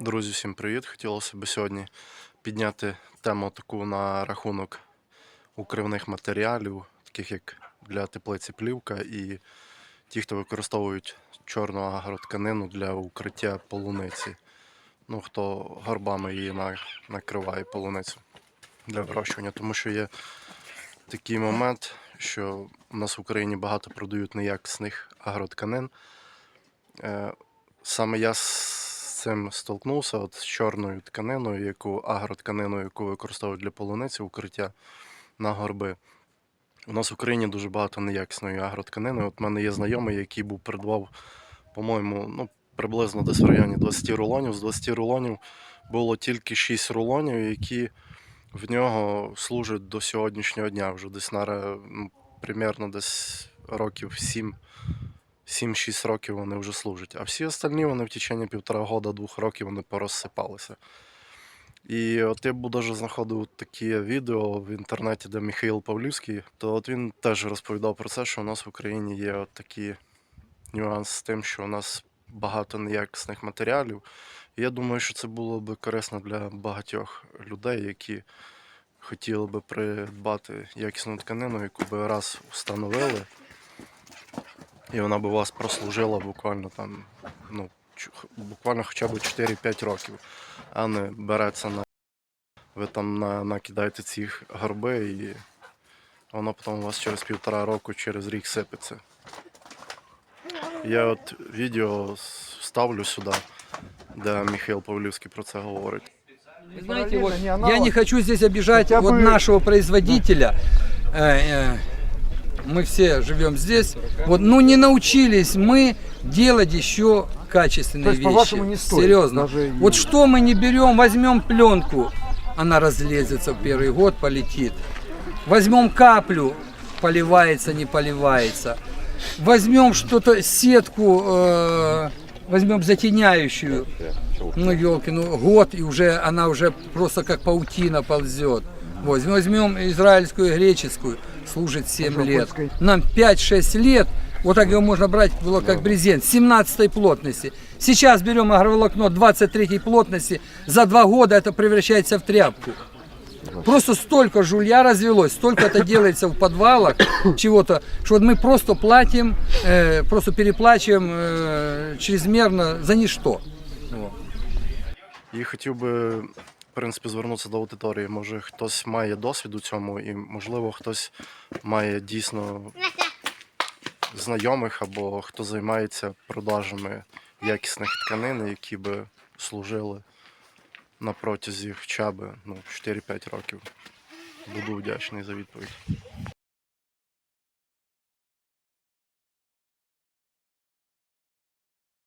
Друзі, всім привіт! Хотілося б сьогодні підняти тему таку на рахунок укривних матеріалів, таких як для теплиці плівка і ті, хто використовують чорну агротканину для укриття полуниці. Ну, хто горбами її накриває полуницю для вирощування. Тому що є такий момент, що у нас в Україні багато продають неякісних агротканин. Е, Саме я цим столкнувся, от з чорною тканиною, яку агротканиною, яку використовують для полуниці, укриття на горби. У нас в Україні дуже багато неякісної агротканини. От в мене є знайомий, який був придбав, по-моєму, ну, приблизно десь в районі 20 рулонів. З 20 рулонів було тільки 6 рулонів, які в нього служать до сьогоднішнього дня. Вже десь на примерно десь років 7 7-6 років вони вже служать. А всі остальні вони в течение півтора года, двох років вони порозсипалися. І от я б даже знаходив такі відео в інтернеті, де Михайло Павлівський, то от він теж розповідав про це, що у нас в Україні є от такі нюанс з тим, що у нас багато неякісних матеріалів. І я думаю, що це було б корисно для багатьох людей, які хотіли би придбати якісну тканину, яку би раз встановили. І вона б у вас прослужила буквально там, ну, буквально хоча б 4-5 років, а не береться на. Ви там на, накидаєте ці горби і воно потім у вас через півтора року, через рік сипеться. Я от відео с- вставлю сюди, де Михайло Павлівський про це говорить. Вы Знаете, вот, я не хочу здесь обижать Хотя вот нашего производителя. Мы все живем здесь. Вот, ну не научились мы делать еще качественные То есть, вещи. по-вашему, не стоит Серьезно. даже Вот что мы не берем, возьмем пленку, она разлезется в первый год, полетит. Возьмем каплю, поливается, не поливается. Возьмем что-то, сетку, э, возьмем затеняющую. Ну, елки, ну год, и уже она уже просто как паутина ползет. Вот, возьмем израильскую и греческую, служит 7 лет. Нам 5-6 лет, вот так его можно брать, было как брезент, 17 плотности. Сейчас берем агроволокно 23 плотности, за два года это превращается в тряпку. Просто столько жулья развелось, столько это делается в подвалах чего-то, что вот мы просто платим, э, просто переплачиваем э, чрезмерно за ничто. Вот. Хотів би, в принципі, звернутися до аудиторії. Може, хтось має досвід у цьому, і, можливо, хтось має дійсно знайомих або хто займається продажами якісних тканин, які би служили на протязі хоча б ну, 4-5 років. Буду вдячний за відповідь.